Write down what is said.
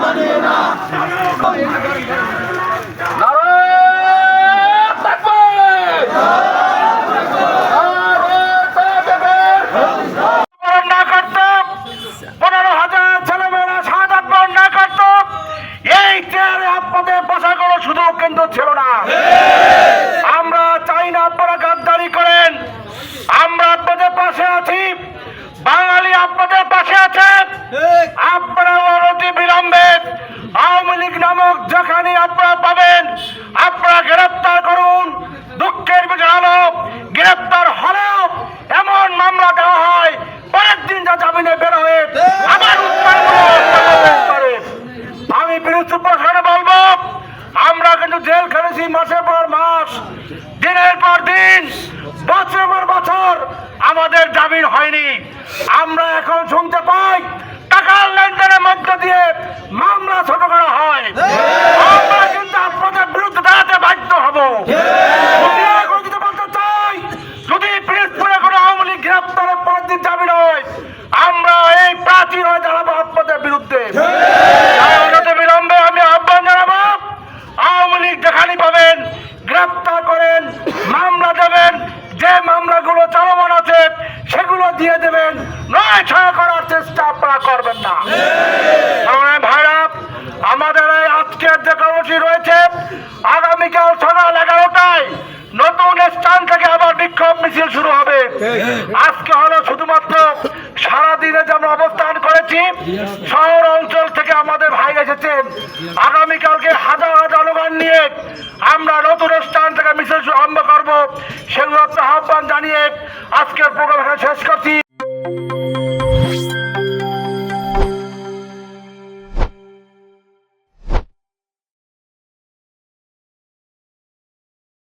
মানি না সুযোগ কিন্তু ছিল না আমরা চাই না আপনারা গাদ্দারি করেন। আমরা নামক যেখানে আপনারা পাবেন, আপনারা গ্রেপ্তার করুন। দুঃখের বিষয় হলো, গ্রেপ্তার হলেও এমন মামলা দেওয়া হয়, পরের দিন যা জামিনে বের হয়ে আবার আমি বিরুদ্ধ প্রশ্নে বলব, আমরা কিন্তু জেল খেলেছি মাসের পর মাস, দিনের পর দিন বছর পর বছর আমাদের জামিন হয়নি। আমরা এখন শুনতে পাই, টাকার লেনদেনের মধ্য দিয়ে মামলা ছোট করা হয় আমরা কিন্তু আপনাদের বিরুদ্ধে দাঁড়াতে বাধ্য হব যদি এখন কিছু বলতে চাই যদি পিরিজপুরে কোনো আওয়ামী লীগ গ্রেপ্তারের পরের দিন জামিন হয় আমরা এই প্রাচীন হয়ে দাঁড়াবো আপনাদের বিরুদ্ধে তাই অনতি বিলম্বে আমি আহ্বান জানাব আওয়ামী লীগ যেখানে পাবেন গ্রেপ্তার করেন মামলা দেবেন যে মামলাগুলো চলমান আছে সেগুলো দিয়ে দেবেন। নয় ছয় করার চেষ্টা আপনারা করবেন না। ভাইরা আমাদের এই আজকের যে কর্মসূচি রয়েছে আগামীকাল সকাল এগারোটায় নতুন স্থান থেকে আবার বিক্ষোভ মিছিল শুরু হবে। আজকে হলো শুধুমাত্র সারাদিনে যে আমরা অবস্থান করেছি, শহর অঞ্চল থেকে আমাদের ভাই এসেছেন আগামীকালকে হাজার হাজার জনগণ নিয়ে আমরা নতুন স্থান থেকে মিছিল আরম্ভ করব। সেগুলো আহ্বান জানিয়ে আজকের প্রোগ্রাম শেষ করছি।